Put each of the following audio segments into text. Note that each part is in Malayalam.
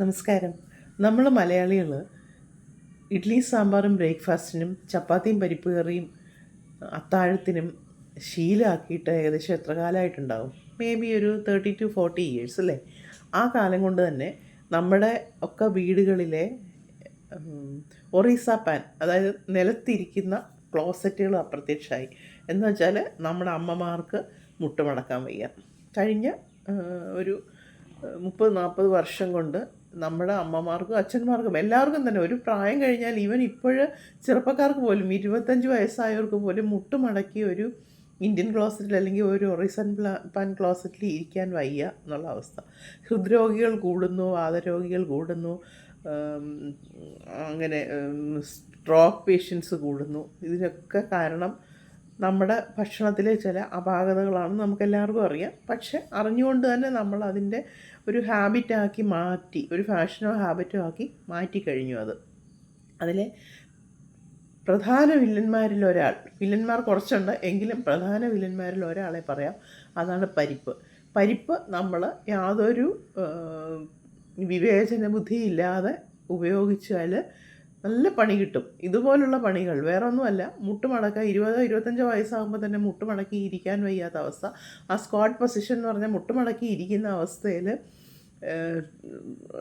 നമസ്കാരം. നമ്മൾ മലയാളികൾ ഇഡ്ഡലി സാമ്പാറും ബ്രേക്ക്ഫാസ്റ്റിനും ചപ്പാത്തിയും പരിപ്പ് കറിയും അത്താഴത്തിനും ശീലമാക്കിയിട്ട് ഏകദേശം എത്ര കാലമായിട്ടുണ്ടാവും? മേ ബി ഒരു തേർട്ടി ടു ഫോർട്ടി ഇയേഴ്സ് അല്ലേ? ആ കാലം കൊണ്ട് തന്നെ നമ്മുടെ ഒക്കെ വീടുകളിലെ ഒറീസ പാൻ അതായത് നിലത്തിരിക്കുന്ന ക്ലോസറ്റുകൾ അപ്രത്യക്ഷമായി. എന്ന് വെച്ചാൽ നമ്മുടെ അമ്മമാർക്ക് മുട്ടുമടക്കാൻ വയ്യ. കഴിഞ്ഞ ഒരു മുപ്പത് നാൽപ്പത് വർഷം കൊണ്ട് നമ്മുടെ അമ്മമാർക്കും അച്ഛന്മാർക്കും എല്ലാവർക്കും തന്നെ ഒരു പ്രായം കഴിഞ്ഞാൽ ഈവൻ ഇപ്പോൾ ചെറുപ്പക്കാർക്ക് പോലും ഇരുപത്തഞ്ച് വയസ്സായവർക്ക് പോലും മുട്ടുമടക്കി ഒരു ഇന്ത്യൻ ക്ലോസറ്റിൽ അല്ലെങ്കിൽ ഒരു ഒറിസൺ പാൻ ക്ലോസറ്റിൽ ഇരിക്കാൻ വയ്യ എന്നുള്ള അവസ്ഥ. ഹൃദ്രോഗികൾ കൂടുന്നു വാതരോഗികൾ കൂടുന്നു അങ്ങനെ സ്ട്രോക്ക് പേഷ്യൻസ് കൂടുന്നു. ഇതിനൊക്കെ കാരണം നമ്മുടെ ഭക്ഷണത്തിലെ ചില അപാകതകളാണ് നമുക്കെല്ലാവർക്കും അറിയാം. പക്ഷെ അറിഞ്ഞുകൊണ്ട് തന്നെ നമ്മൾ അതിന്റെ ഒരു ഹാബിറ്റാക്കി മാറ്റി ഒരു ഫാഷനോ ഹാബിറ്റോ ആക്കി മാറ്റിക്കഴിഞ്ഞു അത്. അതിലെ പ്രധാന വില്ലന്മാരിൽ ഒരാൾ വില്ലന്മാർ കുറച്ചുണ്ട് എങ്കിലും പ്രധാന വില്ലന്മാരിൽ ഒരാളെ പറയാം. അതാണ് പരിപ്പ്. പരിപ്പ് നമ്മൾ യാതൊരു വിവേചന ബുദ്ധിയില്ലാതെ ഉപയോഗിച്ചാൽ നല്ല പണി കിട്ടും. ഇതുപോലുള്ള പണികൾ വേറെ ഒന്നുമല്ല മുട്ടുമടക്കുക ഇരുപതോ ഇരുപത്തഞ്ചോ വയസ്സാകുമ്പോൾ തന്നെ മുട്ടുമടക്കി ഇരിക്കാൻ വയ്യാത്ത അവസ്ഥ. ആ സ്ക്വാഡ് പൊസിഷൻ എന്ന് പറഞ്ഞാൽ മുട്ടുമടക്കി ഇരിക്കുന്ന അവസ്ഥയിൽ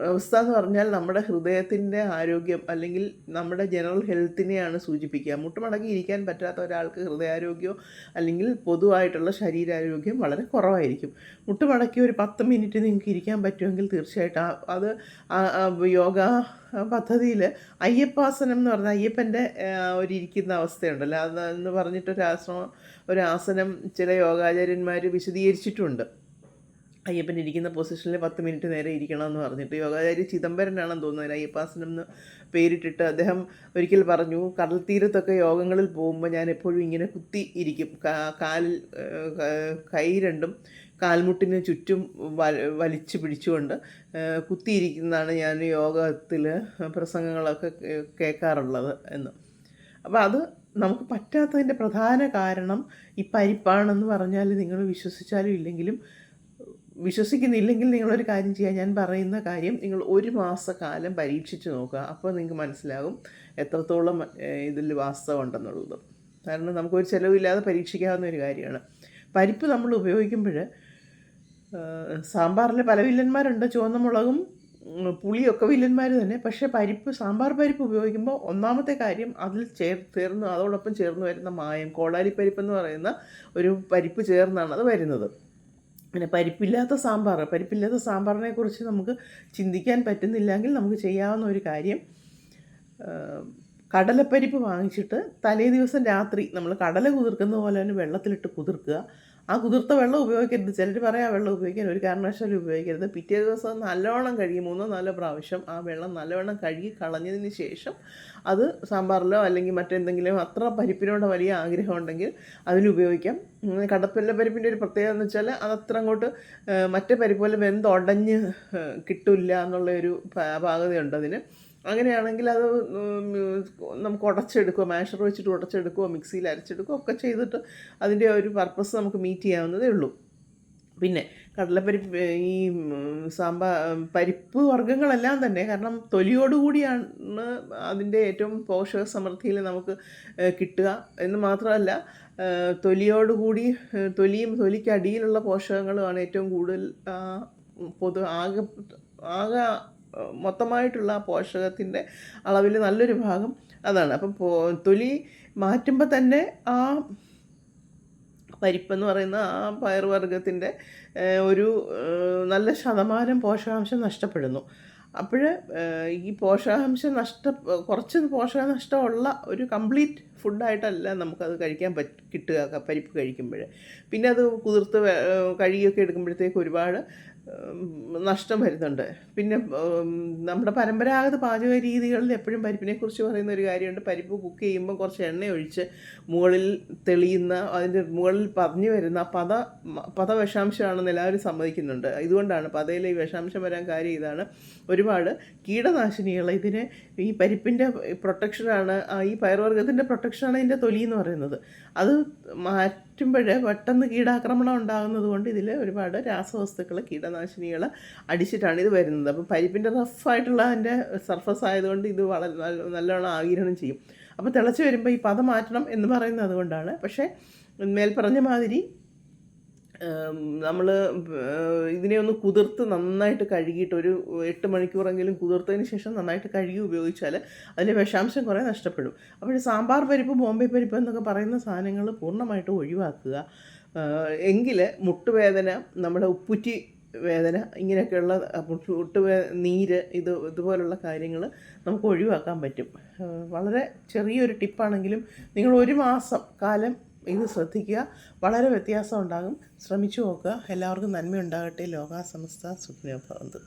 അവസ്ഥ എന്ന് പറഞ്ഞാൽ നമ്മുടെ ഹൃദയത്തിന്റെ ആരോഗ്യം അല്ലെങ്കിൽ നമ്മുടെ ജനറൽ ഹെൽത്തിനെയാണ് സൂചിപ്പിക്കുക. മുട്ടുമടക്കി ഇരിക്കാൻ പറ്റാത്ത ഒരാൾക്ക് ഹൃദയാരോഗ്യമോ അല്ലെങ്കിൽ പൊതുവായിട്ടുള്ള ശരീരാരോഗ്യം വളരെ കുറവായിരിക്കും. മുട്ടുമടക്കി ഒരു പത്ത് മിനിറ്റ് നിങ്ങൾക്ക് ഇരിക്കാൻ പറ്റുമെങ്കിൽ തീർച്ചയായിട്ടും അത് യോഗ പദ്ധതിയിൽ അയ്യപ്പാസനം എന്ന് പറഞ്ഞാൽ അയ്യപ്പന്റെ ഒരു ഇരിക്കുന്ന അവസ്ഥയുണ്ടല്ലോ. അതെന്ന് പറഞ്ഞിട്ടൊരാശ്രമം ഒരു ആസനം ചില യോഗാചാര്യന്മാർ വിശദീകരിച്ചിട്ടുണ്ട്. അയ്യപ്പൻ ഇരിക്കുന്ന പൊസിഷനിൽ പത്ത് മിനിറ്റ് നേരെ ഇരിക്കണമെന്ന് പറഞ്ഞിട്ട് യോഗാചാര്യ ചിദംബരനാണെന്ന് തോന്നുന്നു അതിന് അയ്യപ്പാസനം എന്ന് പേരിട്ടിട്ട് അദ്ദേഹം ഒരിക്കൽ പറഞ്ഞു കടൽ തീരത്തൊക്കെ യോഗങ്ങളിൽ പോകുമ്പോൾ ഞാൻ എപ്പോഴും ഇങ്ങനെ കുത്തി ഇരിക്കും. കാലിൽ കൈ രണ്ടും കാൽമുട്ടിന് ചുറ്റും വലിച്ചു പിടിച്ചുകൊണ്ട് കുത്തിയിരിക്കുന്നതാണ് ഞാൻ യോഗത്തിൽ പ്രസംഗങ്ങളൊക്കെ കേൾക്കാറുള്ളത് എന്ന്. അപ്പോൾ അത് നമുക്ക് പറ്റാത്തതിന്റെ പ്രധാന കാരണം ഈ പരിപ്പാണെന്ന് പറഞ്ഞാൽ നിങ്ങൾ വിശ്വസിച്ചാലും ഇല്ലെങ്കിലും വിശ്വസിക്കുന്നില്ലെങ്കിൽ നിങ്ങളൊരു കാര്യം ചെയ്യുക ഞാൻ പറയുന്ന കാര്യം നിങ്ങൾ ഒരു മാസക്കാലം പരീക്ഷിച്ച് നോക്കുക. അപ്പോൾ നിങ്ങൾക്ക് മനസ്സിലാകും എത്രത്തോളം ഇതിൽ വാസ്തവം ഉണ്ടെന്നുള്ളത് കാരണം നമുക്കൊരു ചിലവില്ലാതെ പരീക്ഷിക്കാവുന്ന ഒരു കാര്യമാണ്. പരിപ്പ് നമ്മൾ ഉപയോഗിക്കുമ്പോൾ സാമ്പാറിൽ പല വില്ലന്മാരുണ്ട്. ചുവന്ന മുളകും പുളിയൊക്കെ വില്ലന്മാർ തന്നെ. പക്ഷേ പരിപ്പ് സാമ്പാർ പരിപ്പ് ഉപയോഗിക്കുമ്പോൾ ഒന്നാമത്തെ കാര്യം അതിൽ ചേർ ചേർന്ന് അതോടൊപ്പം ചേർന്ന് വരുന്ന മായം കോളാരി പരിപ്പ് എന്ന് പറയുന്ന ഒരു പരിപ്പ് ചേർന്നാണ് അത് വരുന്നത്. പിന്നെ പരിപ്പില്ലാത്ത സാമ്പാർ പരിപ്പില്ലാത്ത സാമ്പാറിനെ കുറിച്ച് നമുക്ക് ചിന്തിക്കാൻ പറ്റുന്നില്ലെങ്കിൽ നമുക്ക് ചെയ്യാവുന്ന ഒരു കാര്യം കടലപ്പരിപ്പ് വാങ്ങിച്ചിട്ട് തലേ ദിവസം രാത്രി നമ്മൾ കടല കുതിർക്കുന്ന പോലെ തന്നെ വെള്ളത്തിലിട്ട് കുതിർക്കുക. ആ കുതിർത്ത വെള്ളം ഉപയോഗിക്കരുത്. ചിലർ പറയാം വെള്ളം ഉപയോഗിക്കാൻ ഒരു കാരണവശാലും ഉപയോഗിക്കരുത്. പിറ്റേ ദിവസം നല്ലവണ്ണം കഴുകി മൂന്നോ നാലോ പ്രാവശ്യം ആ വെള്ളം നല്ലവണ്ണം കഴുകി കളഞ്ഞതിന് ശേഷം അത് സാമ്പാറിലോ അല്ലെങ്കിൽ മറ്റെന്തെങ്കിലും അത്ര പരിപ്പിനോട് വലിയ ആഗ്രഹം ഉണ്ടെങ്കിൽ അതിലുപയോഗിക്കാം കടപ്പല്ല പരിപ്പിന്റെ ഒരു പ്രത്യേകത എന്ന് വെച്ചാൽ അതത്ര അങ്ങോട്ട് മറ്റേ പരിപ്പ് പോലെ വെന്തുടഞ്ഞ് കിട്ടില്ല എന്നുള്ള ഒരു പാകതയുണ്ട് അതിന്. അങ്ങനെയാണെങ്കിൽ അത് നമുക്ക് ഉടച്ചെടുക്കുക മാഷർ വെച്ചിട്ട് ഉടച്ചെടുക്കുകയോ മിക്സിയിൽ അരച്ചെടുക്കുകയോ ഒക്കെ ചെയ്തിട്ട് അതിന്റെ ഒരു പർപ്പസ് നമുക്ക് മീറ്റ് ചെയ്യാവുന്നതേ ഉള്ളൂ. പിന്നെ കടലപ്പരിപ്പ് ഈ സാമ്പാ പരിപ്പ് വർഗങ്ങളെല്ലാം തന്നെ കാരണം തൊലിയോടുകൂടിയാണ് അതിന്റെ ഏറ്റവും പോഷക സമൃദ്ധിയിൽ നമുക്ക് കിട്ടുക. എന്ന് മാത്രമല്ല തൊലിയോടുകൂടി തൊലിയും തൊലിക്കടിയിലുള്ള പോഷകങ്ങളുമാണ് ഏറ്റവും കൂടുതൽ പൊതു ആകെ ആകെ മൊത്തമായിട്ടുള്ള പോഷകത്തിന്റെ അളവിൽ നല്ലൊരു ഭാഗം അതാണ്. അപ്പം തൊലി മാറ്റുമ്പോൾ തന്നെ ആ പരിപ്പെന്ന് പറയുന്ന ആ പയർവർഗത്തിന്റെ ഒരു നല്ല ശതമാനം പോഷകാംശം നഷ്ടപ്പെടുന്നു. അപ്പോൾ ഈ പോഷകാംശം നഷ്ട കുറച്ച് പോഷകനഷ്ടമുള്ള ഒരു കംപ്ലീറ്റ് ഫുഡായിട്ടല്ല നമുക്കത് കഴിക്കാൻ പറ്റ കിട്ടുക പരിപ്പ് കഴിക്കുമ്പോൾ പിന്നെ അത് കുതിർത്ത് കഴുകിയൊക്കെ എടുക്കുമ്പോഴത്തേക്ക് ഒരുപാട് നഷ്ടം വരുന്നുണ്ട്. പിന്നെ നമ്മുടെ പരമ്പരാഗത പാചക രീതികളിൽ എപ്പോഴും പരിപ്പിനെക്കുറിച്ച് പറയുന്ന ഒരു കാര്യമുണ്ട്. പരിപ്പ് കുക്ക് ചെയ്യുമ്പോൾ കുറച്ച് എണ്ണ ഒഴിച്ച് മുകളിൽ തെളിയുന്ന അതിന്റെ മുകളിൽ പതഞ്ഞു വരുന്ന പത വിഷാംശമാണെന്ന് എല്ലാവരും സമ്മതിക്കുന്നുണ്ട്. ഇതുകൊണ്ടാണ് പതയിൽ ഈ വിഷാംശം വരാൻ കാര്യം ഇതാണ്. ഒരുപാട് കീടനാശിനികൾ ഇതിന് ഈ പരിപ്പിന്റെ പ്രൊട്ടക്ഷനാണ് ഈ പയർവർഗത്തിന്റെ പ്രൊട്ടക്ഷനാണ് ഇതിന്റെ തൊലി എന്ന് പറയുന്നത്. അത് മാറ്റുമ്പോഴേ പെട്ടെന്ന് കീടാക്രമണം ഉണ്ടാകുന്നത് കൊണ്ട് ഇതിൽ ഒരുപാട് രാസവസ്തുക്കൾ കീടനാശിനികൾ അടിച്ചിട്ടാണ് ഇത് വരുന്നത്. അപ്പോൾ പരിപ്പിന്റെ റഫായിട്ടുള്ള അതിന്റെ സർഫസ് ആയതുകൊണ്ട് ഇത് വളരെ നല്ല- നല്ലോണം ആകിരണം ചെയ്യും. അപ്പോൾ തിളച്ച് വരുമ്പോൾ ഈ പദം മാറ്റണം എന്ന് പറയുന്നത് അതുകൊണ്ടാണ് പക്ഷേ മേൽപ്പറഞ്ഞ മാതിരി നമ്മൾ ഇതിനെ ഒന്ന് കുതിർത്ത് നന്നായിട്ട് കഴുകിയിട്ട് ഒരു എട്ട് മണിക്കൂറെങ്കിലും കുതിർത്തതിന് ശേഷം നന്നായിട്ട് കഴുകി ഉപയോഗിച്ചാൽ അതിന്റെ വിഷാംശം കുറേ നഷ്ടപ്പെടും. അപ്പോൾ സാമ്പാർ പരിപ്പ് ബോംബെ പരിപ്പ് എന്നൊക്കെ പറയുന്ന സാധനങ്ങൾ പൂർണമായിട്ട് ഒഴിവാക്കുക. എങ്കിൽ മുട്ടുവേദന നമ്മുടെ ഉപ്പുറ്റി വേദന ഇങ്ങനെയൊക്കെയുള്ള മുട്ട് നീര് ഇത് ഇതുപോലുള്ള കാര്യങ്ങൾ നമുക്ക് ഒഴിവാക്കാൻ പറ്റും. വളരെ ചെറിയൊരു ടിപ്പാണെങ്കിലും നിങ്ങൾ ഒരു മാസം കാലം ഇത് ശ്രദ്ധിക്കുക. വളരെ വ്യത്യാസം ഉണ്ടാകും. ശ്രമിച്ചു നോക്കുക. എല്ലാവർക്കും നന്മയുണ്ടാകട്ടെ. ലോകാസമസ്ത സുഖിനോ ഭവന്തു